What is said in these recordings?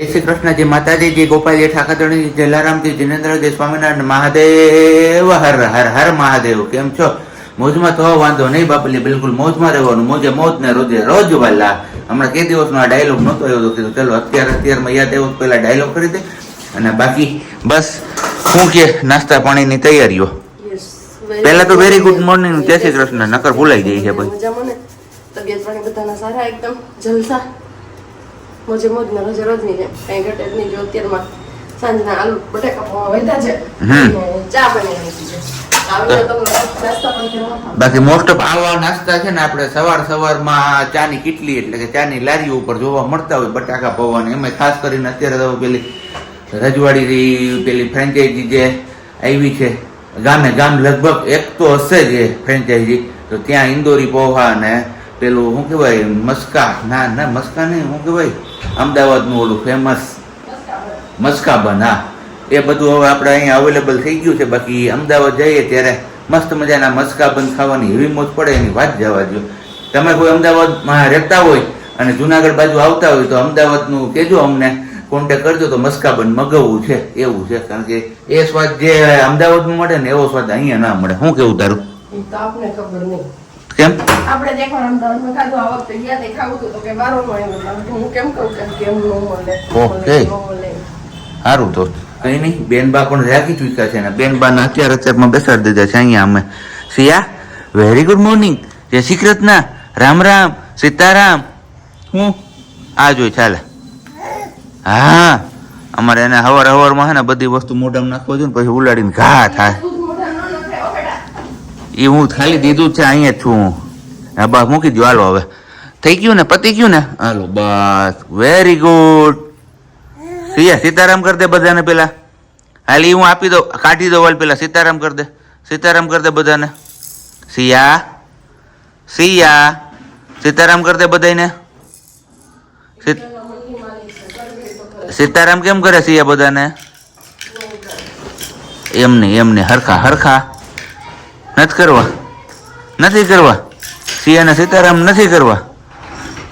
જય શ્રી કૃષ્ણજી માતાજી જય ગોપાલજી ઠાકરજી જલારામજી જીનેન્દ્રજી સ્વામિનારાયણ મહાદેવ હર હર હર મહાદેવ કેમ છો? મોજમાં તો વાંધો નહીં બાપલી બિલકુલ મોજમાં રહેવાનું. મોજે મોજ ને રોજે રોજ વાલા. હમણાં કે દિવસનો આ ડાયલોગ નહોતો આવ્યો તો કીધું ચલો અત્યારે અત્યારમાં યાદ આવ્યો પહેલા ડાયલોગ કરી દે. અને બાકી બસ શું કે નાસ્તા પાણીની તૈયારીઓ. પહેલા તો વેરી ગુડ મોર્નિંગ જય શ્રી કૃષ્ણ. નકર ભૂલાઈ જાય છે ભાઈ. તબિયત પાણી બધાના સારા એકદમ? જલસા? મોજે મોજ ને રોજે રોજની જેમ. કઈ ઘટે જ નહીં જો અત્યારમાં સાંજના આલુ બટાકા પૌવા વધ્યા છે. ચા બની બાકી મોસ્ટ ઓફ આવા નાસ્તા છે ને આપણે સવાર સવારમાં ચાની કિટલી એટલે કે ચાની લારી ઉપર જોવા મળતા હોય બટાકા પૌવા ને એમાં ખાસ કરીને અત્યારે તો પેલી રજવાડી પેલી ફ્રેન્ચાઇઝી જે આવી છે ગામે ગામ લગભગ એક તો હશે જ એ ફ્રેન્ચાઇઝી તો ત્યાં ઇન્દોરી પૌવા ને પેલું શું કહેવાય, મસ્કા. ના ના, મસ્કા નહીં, શું કહેવાય? અમદાવાદનું ઓલું ફેમસ મસ્કાબન, હા. એ બધું હવે આપણે અહીંયા અવેલેબલ થઈ ગયું છે. બાકી અમદાવાદ જઈએ ત્યારે મસ્ત મજાના મસ્કાબન ખાવાની એવી મોજ પડે, એની વાત જવા દો તમે કોઈ અમદાવાદમાં રહેતા હોય અને જુનાગઢ બાજુ આવતા હોય તો અમદાવાદનું કહેજો અમને. કોન્ટેક કરજો તો મસ્કાબન મગાવવું છે, એવું છે. કારણ કે એ સ્વાદ જે અમદાવાદમાં મળે ને એવો સ્વાદ અહીંયા ના મળે. શું કેવું તારું? આપને ખબર નહીં. કેમ? આપણે પણ અમદાવાદમાં ખાધું આ વખતે ગયા તે ખાવું તો કે બારો મળે હું કેમ કહું કે કેમ નો મળે? ઓકે. ન. સારું તો. કઈ નહીં બેનબા પણ રાખી ચૂક્યા છે ને. બેનબાના અત્યારે અત્યારમાં બેસાડી દીધા છે અહીંયા અમે. સિયા વેરી ગુડ મોર્નિંગ જય શ્રી કૃષ્ણ. રામ રામ. સીતારામ. હું? આ જોઈ ચાલે. હા. અમારે એને હવાર હવારમાં છે ને બધી વસ્તુ મોઢામાં નાખવા જોઈએ ને પછી ઉલાડીને ઘા થાય દૂધ મોઢા ન નખાય, હો બેટા. એ હું ખાલી દીધું છે, અહીંયા છું હા. બસ મૂકી દો હાલો હવે. થઈ ગયું ને? પતી ગયું ને? હાલો, બસ. વેરી ગુડ સિયા સીતારામ કરી દે બધાને પેલા. હાલ હું આપી દઉં, કાઢી દઉં હાલ પેલા. સીતારામ કરી દે. સીતારામ કરી દે બધાને. સિયા. સિયા. સીતારામ કરી દે બધાને સીતારામ કેમ કરે સિયા બધાને? એમ નહીં એમ નહીં. હરખા હરખા. નથી કરવા. નથી કરવા. સિયાના સીતારામ નથી કરવા.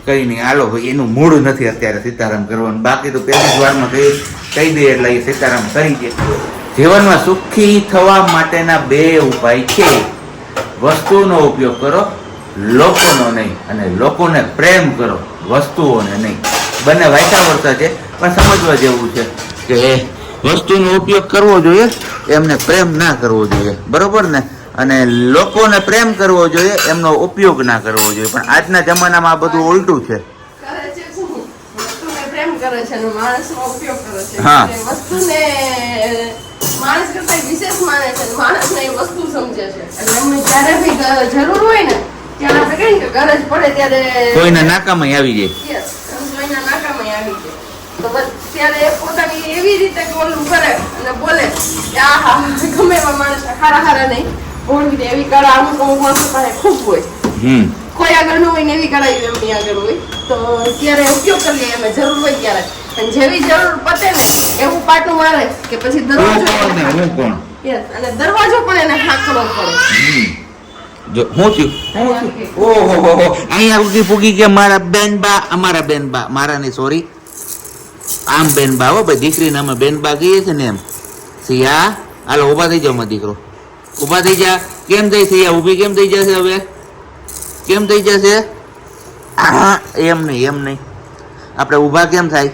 કઈ નહીં, હાલો ભાઈ, એનું મૂળ નથી અત્યારે સીતારામ કરવાનું. બાકી તો પહેલી જ વારમાં કહી કહી દે એટલે એ સીતારામ કરી દે જીવનમાં સુખી થવા માટેના બે ઉપાય છે. વસ્તુનો ઉપયોગ કરો, લોકોનો નહીં, અને લોકોને પ્રેમ કરો, વસ્તુઓને નહીં. બંને વાયતા વર્તા છે, પણ સમજવા જેવું છે કે વસ્તુનો ઉપયોગ કરવો જોઈએ, એમને પ્રેમ ના કરવો જોઈએ. બરોબર ને? અને લોકોને પ્રેમ કરવો જોઈએ એમનો ઉપયોગ ના કરવો જોઈએ. પણ આજના જમાનામાં આ બધું ઉલટું છે. હા. માણસ કરતા વિશેષ માને છે અને માણસને વસ્તુ સમજે છે. એટલે એમને જ્યારે બી જરૂર હોય ને ત્યારે આપણે કહીએ કે ગરજ પડે ત્યારે કોઈના નાકામાં આવી જાય. Yes, નાકામાં આવી જાય. તો બસ ત્યારે પોતાની એવી રીતે ઓલું કરે અને બોલે કે આ હા ગમે એવા માણસ હારા હારા નહીં. ઓળવી દે એવી કળા અમુક અમુક માણસો પાસે ખૂબ હોય. કોઈ આગળ ન હોય ને એવી કળા એમની આગળ હોય. તો ત્યારે ઉપયોગ કરીએ અમે જરૂર હોય ત્યારે. અને જેવી જરૂર પતે ને એવું પાટું મારે કે પછી દરવાજો અને દરવાજો પણ એને હાંકવો પડે જો હું થયું? ઓહો અહીંયા ઉગી ફૂગી કે મારા બેનબા અમારા બેનબા. મારા નહીં સોરી આમ બેનબા હો ભાઈ દીકરીને અમે બેનબા કહીએ છે ને એમ. સિયા હાલો ઊભા થઈ જાઓ મારો દીકરો. ઊભા થઈ જા. કેમ થઈ થઈ ઊભી કેમ થઈ જશે હવે? કેમ થઈ જશે? એમ નહીં એમ નહીં. આપણે ઊભા કેમ થાય?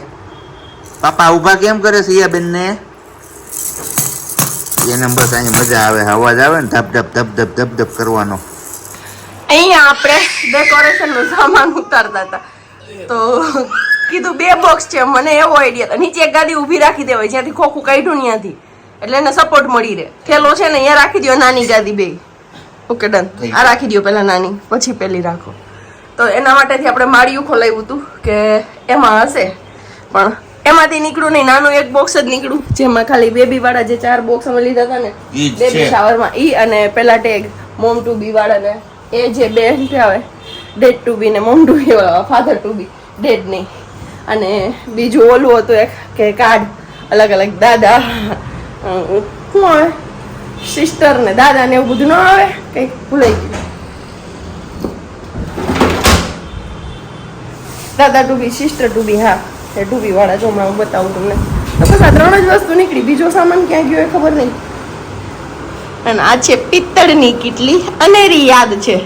પાપા ઊભા કેમ કરે સિયા બેનને એને બસ અહીંયા મજા આવે અવાજ આવે ને ધબ ધબ ધબ ધબ ધબ ધબ કરવાનો. અહીંયા આપણે ડેકોરેશનનું સામાન ઉતારતા હતા. તો કીધું બે બોક્સ છે મને એવો આઈડિયા હતો. નીચે એક ગાડી ઊભી રાખી દેવાય જ્યાંથી ખોખું કાઢ્યું ત્યાંથી. એટલે એને સપોર્ટ મળી રહે. થેલો છે ને અહીંયા રાખી દો નાની ગાદી બે ઓકે ડન આ રાખી દો પહેલાં નાની પછી પેલી રાખો. તો એના માટેથી આપણે માળિયું ખોલાવ્યું હતું કે એમાં હશે. પણ એમાંથી નીકળ્યું નહીં નાનું એક બોક્સ જ નીકળ્યું. જેમાં ખાલી બેબી વાળા જે ચાર બોક્સ અમે લીધા હતા ને બેબી શાવરમાં ઈ અને પેલા ટેગ મોમ ટુ બી વાળા ને એ જે બે આવે ડેડ ટુ બી ને mom to be father to be dad નહીં અને બીજું ઓલું હતું એક કે કાર્ડ અલગ અલગ દાદા. આવે સિસ્ટર ને દાદા ને એવું બધું ન આવે? કંઈક ભૂલાઈ ગયું. દાદા ડૂબી સિસ્ટર ડૂબી, હા. એ ડૂબી વાળા જો હમણાં હું બતાવું તમને. તો બસ આ ત્રણ જ વસ્તુ નીકળી. બીજો સામાન ક્યાં ગયો એ ખબર નહીં. અને આ છે પિત્તળની કીટલી. અનેરી યાદ છે.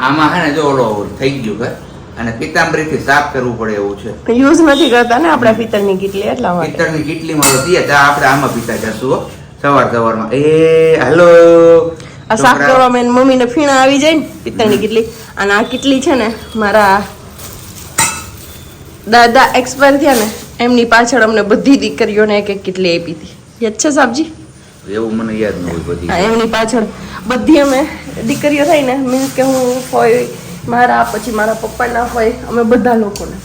આમાં હે ને જો ઓલો થઈ ગયું કે અને પિતાંબરી થી સાફ કરવું પડે એવું છે. યુઝ નથી કરતા ને આપણા પિત્તળની કીટલી એટલા માટે. પિત્તળની કીટલીમાં તો દઈએ તો આપણે આમાં પીતા જશું. સવાર સવારમાં. એ હેલો. આ સાફ કરવામાં એની મમ્મીને ફીણા આવી જાય ને પિત્તળની કીટલી. અને આ કીટલી છે ને મારા દાદા એક્સપાયર થયા ને એમની પાછળ અમને બધી દીકરીઓને એક એક કીટલી આપી હતી. યાદ છે સાબજી? એવું મને યાદ ન હોય બધી. એમની પાછળ બધી અમે દીકરીઓ થઈ ને મીન્સ કે હું ફોય મારા, પછી મારા પપ્પાના હોય, અમે બધા લોકોને.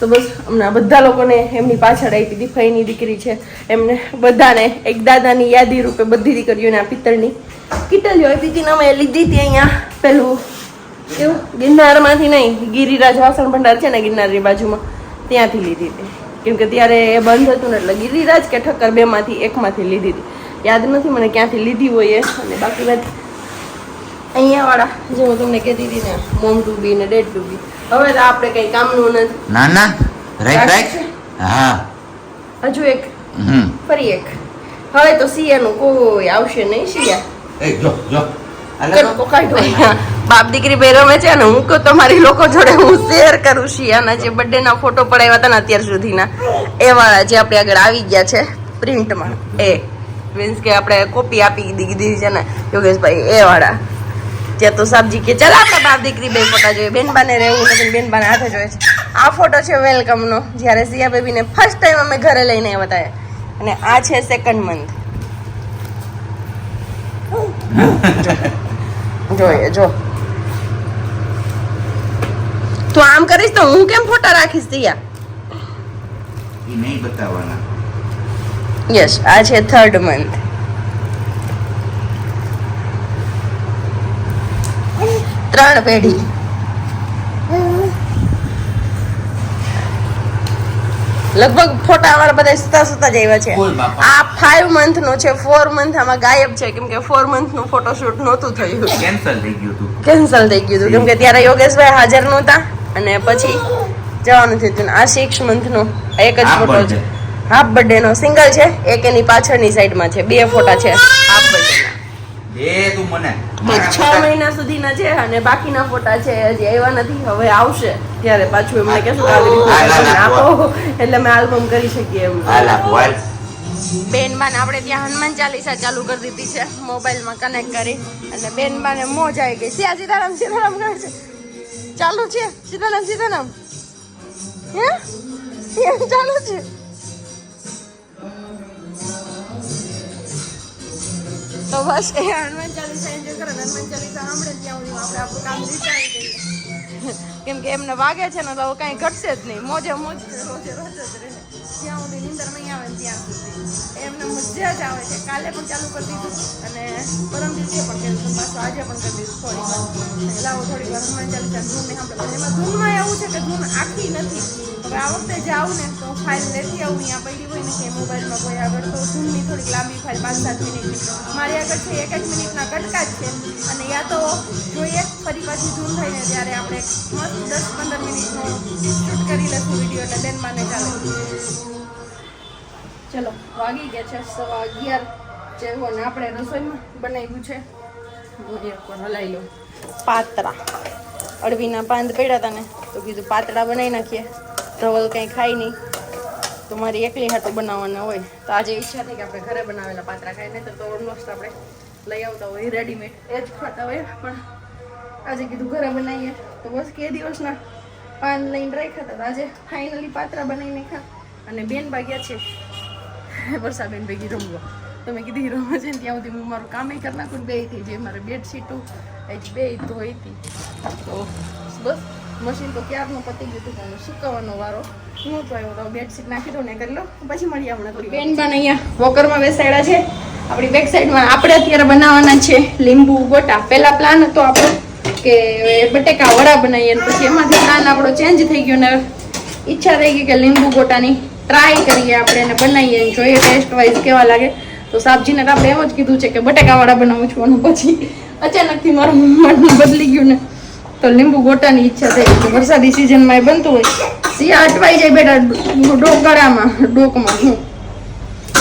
તો બસ, અમને બધા લોકોને એમની પાછળ આપી હતી ફઈની દીકરી છે. એમને બધાને, એક દાદાની યાદી રૂપે બધી દીકરીઓને આ પિત્તળની કીટલીઓ આપી હતી અમે લીધી હતી અહીંયા પેલું, કેવું? ગિરનારમાંથી નહીં, ગિરિરાજ વાસણ ભંડાર છે ને ગિરનારની બાજુમાં, ત્યાંથી લીધી હતી. કેમ કે ત્યારે એ બંધ હતું ને એટલે ગિરિરાજ કે ઠક્કર બેમાંથી એકમાંથી લીધી હતી. યાદ નથી મને ક્યાંથી લીધી હોય એ, અને બાકી વાત અહીંયા વાળા. જે હું તમને કહેતી હતી ને મોમ ડૂબી ને ડેડ ડૂબી. હવે તો આપણે કઈ કામનું નથી. ના ના. Right right. હા. હજુ એક. ફરી એક. હવે તો શિયાનું કોઈ આવશે નહીં શિયા. એ જો જો? બાપ દીકરી ભાઈ રમે છે ને હું કહું તમારી લોકો જોડે હું શેર કરું શિયાના જે બર્થડે ના ફોટો પડાવ્યા હતા ને અત્યાર સુધીના. એ વાળા જે આપણે આગળ આવી ગયા છે પ્રિન્ટમાં એ. મીન્સ કે આપણે કોપી આપી દીધી છે ને. યોગેશભાઈ એ વાળા. ત્યાં તો સાબજી કે ચાલ આપણા બાપ દીકરી બે ફોટા જોઈએ. બેનબાને રહેવું નથી બેનબાને હાથે જોઈએ છે. આ ફોટો છે વેલકમનો જ્યારે સિયા બેબીને ફર્સ્ટ ટાઈમ અમે ઘરે લઈને આવ્યા હતા અને આ છે સેકન્ડ મંથ જોઈએ જો. તું આમ કરીશ તો હું કેમ ફોટા રાખીશ સિયા? નહીં બતાવવાના. યસ આ છે થર્ડ મંથ ત્રણ પેઢી. લગભગ ફોટા વાળા બધા સુતા સુતા જ આવ્યા છે. આ ફાઈવ મંથ નો છે ફોર મંથ આમાં ગાયબ છે કેમ કે ફોર મંથનું ફોટોશૂટ નહોતું થયું. કેન્સલ થઈ ગયું હતું. કેન્સલ થઈ ગયું હતું કેમ કે ત્યારે યોગેશભાઈ હાજર નહોતા અને પછી જવાનું થયું હતું. આ સિક્સ મંથ નો એક જ ફોટો છે. હાફ બર્થડે નો સિંગલ છે એક એની પાછળની સાઈડમાં છે બે ફોટા છે. હાફ એ તું મને. છ મહિના સુધીના છે અને બાકીના ફોટા છે હજી આવ્યા નથી હવે આવશે. ત્યારે પાછું એમને કહેશું આપો એટલે અમે આલ્બમ કરી શકીએ એમ. બેનબાન આપણે ત્યાં હનુમાન ચાલીસા ચાલુ કરી દીધી છે મોબાઈલમાં કનેક્ટ કરી. અને બેનબાને મોજ આવી ગઈ. સિયા સીતારામ સીતારામ કરે છે. ચાલુ છે સીતારામ સીતારામ. હે? ચાલુ છે. તો બસ એ હનુમાન ચાલીસા એન્જોય કરે હનુમાન ચાલીસા સાંભળે ત્યાં સુધી આપણે આપણું કામ વિચારી દઈએ કેમ કે એમને વાગે છે ને તો કાંઈ ઘટશે જ નહીં. મોજે મોજ રોજે રોજ જ રહે. જ્યાં સુધી નીંદર નહીં આવે ત્યાં સુધી. એમને મજા જ આવે છે. કાલે પણ ચાલુ કરી દીધું અને પરમ દિવસે પણ કર્યું હતું. પાછું આજે પણ કરી દીધું થોડી વાર. લાવો થોડી વાર હનુમાન ચાલીસા ધૂન ને સાંભળે. એમાં ધૂનમાં એવું છે કે ધૂન આખી નથી. હવે આ વખતે જાઉં ને તો ફાઇલ લેતી આવું અહીંયા. પડી કે મોબાઈલમાં કોઈ આગળ તો ઝૂમની થોડીક લાંબી ફાઇલ પાંચ સાત મિનિટની. મારી આગળ છે એક એક મિનિટના કટકા જ છે. અને યા તો જોઈએ, ફરી પાછી ઝૂમ થઈને ત્યારે આપણે મસ્ત દસ પંદર મિનિટનો શૂટ કરી લઈશું વીડિયો એટલે બેન માને ચાલે. ચલો, વાગી ગયા છે સવા અગિયાર. જેવું ને આપણે રસોઈમાં બનાવ્યું છે. હલાવી લઉં પાતરા અળવીના પાંદ પડ્યા હતા ને, તો કીધું પાતળા બનાવી નાખીએ. ધવલ કંઈ ખાય નહીં. તો મારી એકલી હાટું બનાવવાના હોય. તો આજે ઈચ્છા થઈ કે આપણે ઘરે બનાવેલા પાત્રા ખાઈ નહીં તો ઓલમોસ્ટ આપણે લઈ આવતા હોય રેડીમેડ એ જ ખાતા હોય, પણ આજે કીધું ઘરે બનાવીએ. તો બસ કે દિવસના પાન લઈને રાખ્યા હતા. આજે ફાઇનલી પાત્રા બનાવીને ખા અને બેન ભાગ્યા છે. વર્ષાબેન ભેગી રમવા. તો મેં કીધી રમવા છે ત્યાં સુધી હું મારું કામે કરી નાખું બે થઈ જે મારે બેડશીટો, એ જ બે ધોઈ હતી તો બસ. મશીન તો ક્યારનું પતી ગયું હતું પણ સુકવવાનો વારો. હું તો આવ્યો બેડશીટ નાખી દઉં ને કરી લો. પછી મળીએ આપણે બેન પણ અહીંયા વોકરમાં બેસાડ્યા છે. આપણી બેક સાઈડમાં આપણે અત્યારે બનાવવાના છે લીંબુ ગોટા. પહેલા પ્લાન હતો આપણો કે બટેકા વડા બનાવીએ પછી એમાંથી પ્લાન આપણો ચેન્જ થઈ ગયો ને ઈચ્છા થઈ ગઈ કે લીંબુ ગોટાની ટ્રાય કરીએ આપણે એને બનાવીએ જોઈએ ટેસ્ટ વાઇઝ કેવા લાગે. તો સાબજીને તો આપણે એમ જ કીધું છે કે બટેકા વડા બનાવું છું અને પછી અચાનકથી મારું મન બદલી ગયું ને. તો લીંબુ ગોટાની ઈચ્છા થઈ એટલે વરસાદી સિઝનમાં એ બનતું હોય. સિયા અટવાઈ જાય બેટા ડોકરામાં, ડોકમાં હું.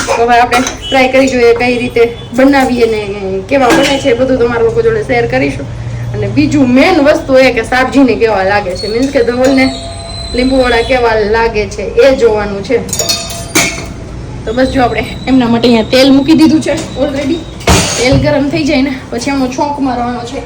તો હવે આપણે ટ્રાય કરી જોઈએ કઈ રીતે બનાવીએ ને કેવા બને છે એ બધું તમારા લોકો જોડે શેર કરીશું. અને બીજું મેન વસ્તુ એ કે સાબજીને કેવા લાગે છે. મીન્સ કે ધવલને લીંબુવાળા કેવા લાગે છે એ જોવાનું છે. તો બસ જો આપણે એમના માટે અહીંયા તેલ મૂકી દીધું છે ઓલરેડી તેલ ગરમ થઈ જાય ને, પછી એમનો છોંક મારવાનો છે.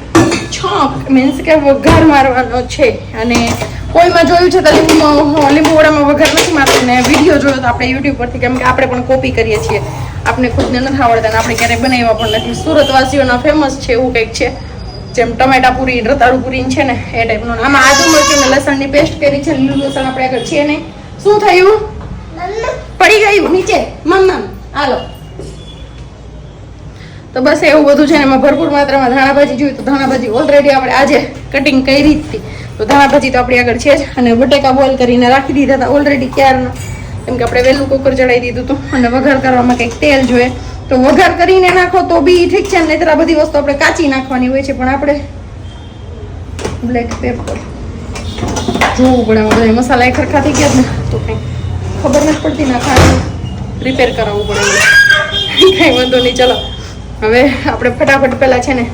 છોંક. મીન્સ કે વઘાર મારવાનો છે. અને કોઈમાં જોયું છે તો લીંબુ લીંબુવાડામાં વઘાર નથી મારતો. ને વીડિયો જોયો તો આપણે યુટ્યુબ પરથી કેમ કે આપણે પણ કોપી કરીએ છીએ. આપણે ખુદને નથી આવડતા અને આપણે ક્યારેય બનાવ્યા પણ નથી. સુરતવાસીઓના ફેમસ છે એવું કંઈક છે. જેમ ટમેટા પૂરી રતાળુ પૂરી છે ને એ ટાઈપનું આમાં આદુ મરચું ને લસણની પેસ્ટ કરી છે. લીલું લસણ આપણે આગળ છે નહીં. શું થયું? પડી ગયું નીચે. મમ મમ. હાલો. તો બસ એવું બધું છે ને એમાં ભરપૂર માત્રામાં ધાણા ભાજી જોયું તો ધાણા ભાજી ઓલરેડી આપણે આજે કટિંગ કરી હતી. તો ધાણા ભાજી તો આપણી આગળ છે જ. અને બટેકા બોઇલ કરીને રાખી દીધા હતા ઓલરેડી ક્યારના. કેમ કે આપણે વહેલું કુકર ચડાવી દીધું હતું. અને વઘાર કરવામાં કંઈક તેલ જોઈએ. તો વઘાર કરીને નાખો તો બી ઠીક છે નહીતર આ બધી વસ્તુ આપણે કાચી નાખવાની હોય છે. પણ આપણે બ્લેક પેપર જોવું પડે બધા મસાલા એ ખરખા થઈ ગયા ને. તો કંઈ ખબર નથી પડતી ના ખાવાનું. પ્રિપેર કરાવવું પડે. કંઈ વાંધો નહીં, ચલો. હવે આપણે ફટાફટ પહેલાં છે ને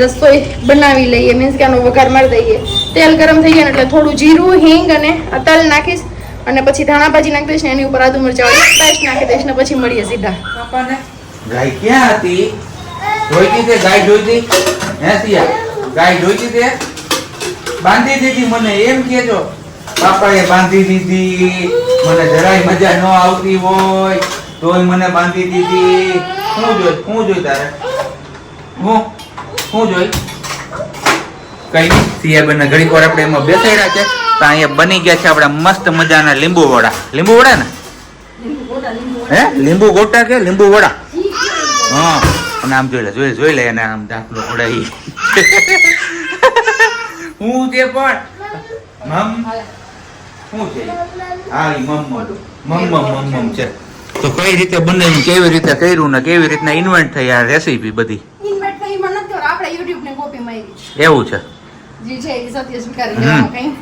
રસોઈ બનાવી લઈએ. મીન્સ કે આનો વઘાર મારી દઈએ. તેલ ગરમ થઈ ગયા ને એટલે થોડું જીરું હિંગ અને તલ નાખીશ અને પછી ધાણા ભાજી નાખી દઈશ ને એની ઉપર આદુ મરચા વાળી પેસ્ટ નાખી દઈશ ને પછી મળીએ સીધા. પાપાને? ગાય ક્યાં હતી? જોઈતી તે ગાય જોઈતી? હે સિયા? ગાય જોઈતી તે? બાંધી દીધી મને એમ કેજો પાપાએ બાંધી દીધી. મને જરાય મજા ન આવતી હોય. તોય મને બાંધી દીધી. શું જોઈ શું જોઈ તારે? હું? શું જોઈ? કઈ નહીં સિયા બેન ઘડીક વાર આપણે એમાં બેસાડ્યા છે તો અહીંયા બની ગયા છે આપણા મસ્ત મજાના લીંબુ વડા. લીંબુ વડા ને? હે? લીંબુ ગોટા કે લીંબુ વડા? હા અને આમ જોઈ લે જોઈ જોઈ લે એને આમ દાખલો પડાઈ હું છે પણ? મમ? શું છે? હા મમ. મમ મમ મમ છે. તો કઈ રીતે બનાવ્યું કેવી રીતે કર્યું ને કેવી રીતના ઇન્વેન્ટ થઈ આ રેસીપી બધી? ઇન્વેટ થઈ પણ નથી આપણે YouTube ને કોપી મારી એવું છે? જે છે એ સત્ય સ્વીકારી લેવાનું કંઈ.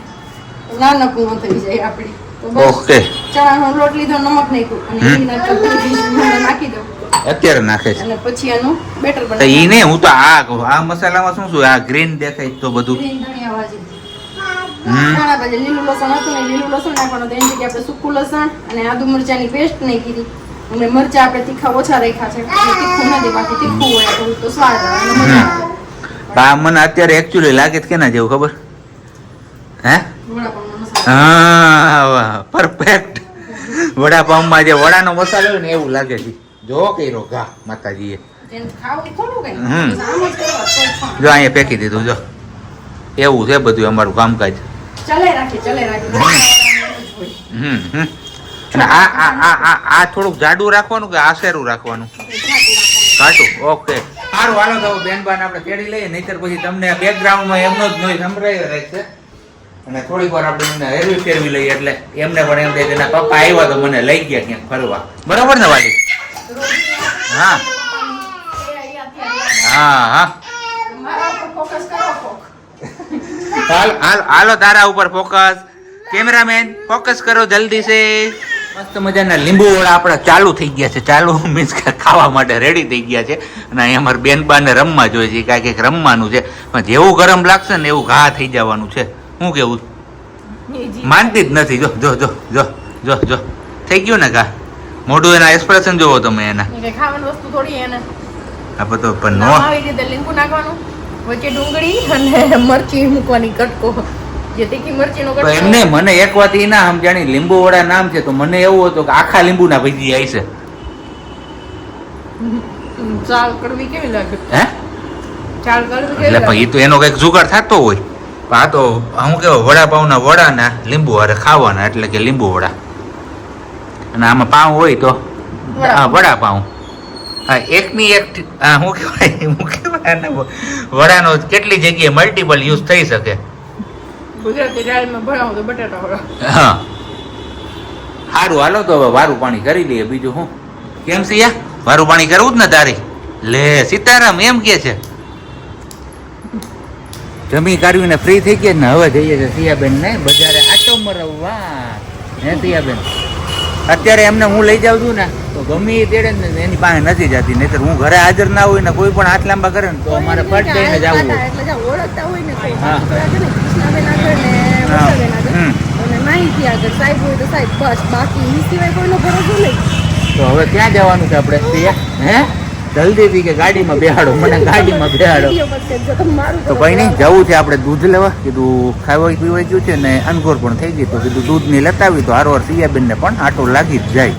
નાનકડું થઈ જાય આપણી. ઓકે. ચણાનો લોટ લીધો નમક નાખ્યું. અને હમ. એની અંદર થોડી ઘી નાખી દો અત્યારે નાખે છે. અને પછી એનું બેટર તો ઈ ને હું તો આ કહું. આ મસાલામાં શું શું આ ગ્રીન દેખાય તો બધું. ગ્રીન ધનિયા ઘણા બધા લીલું લસણ હતું ને લીલું લસણ નાખવાનું તો એની જગ્યાએ આપણે સૂકું લસણ અને આદુ મરચાની પેસ્ટ નહીં કીધી. અમે મરચા આપણે તીખા ઓછા રાખ્યા છે. તીખું નથી બાકી તીખું હોય થોડું તો સ્વાદ આવે. મજા આવે. આ મને અત્યારે એકચ્યુઅલી લાગે છે કેના જેવું ખબર? હે? હા પરફેક્ટ વડાપાઉંમાં જે વડાનો મસાલો હોય ને એવું લાગે છે. જો કર્યો ઘા માતાજીએ. હમ. તો. જો અહીંયા ફેંકી દીધું જો. એવું છે બધું અમારું કામકાજ. ચલે રાખી ચલે રાખી. હમ. હમ હમ. અને આ આ આ આ આ થોડુંક જાડું રાખવાનું કે આશેરું રાખવાનું? કાટું ઓકે. સારું હાલો તો બેન બાન આપણે તેડી લઈએ નહીતર પછી તમને બેકગ્રાઉન્ડમાં એમનો જ નોઈઝ રહે છે. અને થોડીક વાર આપણે એમને હેરવી ફેરવી લઈએ એટલે એમને પણ એમ થાય એના પપ્પા આવ્યા તો મને લઈ ગયા ક્યાંક ફરવા. બરાબર ને વાલી? હા. હા હા મારા ઉપર ફોકસ કરો કોક હાલ હાલ હાલો તારા ઉપર ફોકસ કેમેરામેન ફોકસ કરો જલ્દી સે મસ્ત મજાના લીંબુ વડા આપણા ચાલુ થઈ ગયા છે. ચાલુ મીન્સ કે ખાવા માટે રેડી થઈ ગયા છે. અને અહીંયા અમારે બેનબાને રમવા જોઈએ છે. કાંઈક કંઈક રમવાનું છે. પણ જેવું ગરમ લાગશે ને એવું ઘા થઈ જવાનું છે. શું કેવું? માનતી જ નથી. જો જો જો જો જો જો. થઈ ગયું ને ઘા? મોઢું એના એક્સપ્રેશન જોવો તમે એના. ખાવાની વસ્તુ થોડી એને. આ બધો પણ નો આવી રીતે લીંબુ નાખવાનું. વચ્ચે ડુંગળી અને મરચી મૂકવાની કટકો. જે તીખી મરચીનો કટકો. એમને મને એક વાત એ ના સમજાણી લીંબુ વડા નામ છે તો મને એવું હતું કે આખા લીંબુના ભજી આવી છે. ચાલ કડવી કેવી લાગે? હે? ચાલ કડવી કેવી એટલે ભાઈ તો એનો કંઈક જુગાડ થતો હોય. આ તો હું કેવો વડાપાઉંના વડાના લીંબુ હારે ખાવાના એટલે કે લીંબુ વડા અને આમાં પાઉં હોય તો વડાપાઉં. હા એકની એક હું કહેવાય? હું કહેવાય આને? વડાનો કેટલી જગ્યાએ મલ્ટિપલ યુઝ થઈ શકે? ગુજરાતી દાળમાં ભણાવો તો બટાટા વડા. હા. સારું હાલો તો હવે વારું પાણી કરી લઈએ બીજું હું કેમ સિયા? વારું પાણી કરવું જ ને તારી? લે સીતારામ એમ કે છે. જમી કાઢવીને ફ્રી થઈ ગયા ને હવે જઈએ છે સિયાબેન ને બજારે આટો મરવવા. હે સિયાબેન? અત્યારે એમને હું લઈ જાઉં છું ને તો ગમે એ તેડે ને એની પાસે નથી જતી. નહીતર હું ઘરે હાજર ના હોય ને કોઈ પણ હાથ લાંબા કરે ને તો અમારે ફટ દઈને જવું હોય. તો હવે ક્યાં જવાનું છે આપણે? હે? જલ્દીથી કે ગાડીમાં બેહાડો મને ગાડીમાં બેહાડો. તો કઈ નહીં જવું છે આપણે દૂધ લેવા કીધું ખાવાય પીવાઈ ગયું છે ને અનગોર પણ થઈ ગઈ તો કીધું દૂધની લેતા આવી તો હારવાર સિયાબેન ને પણ આટો લાગી જ જાય.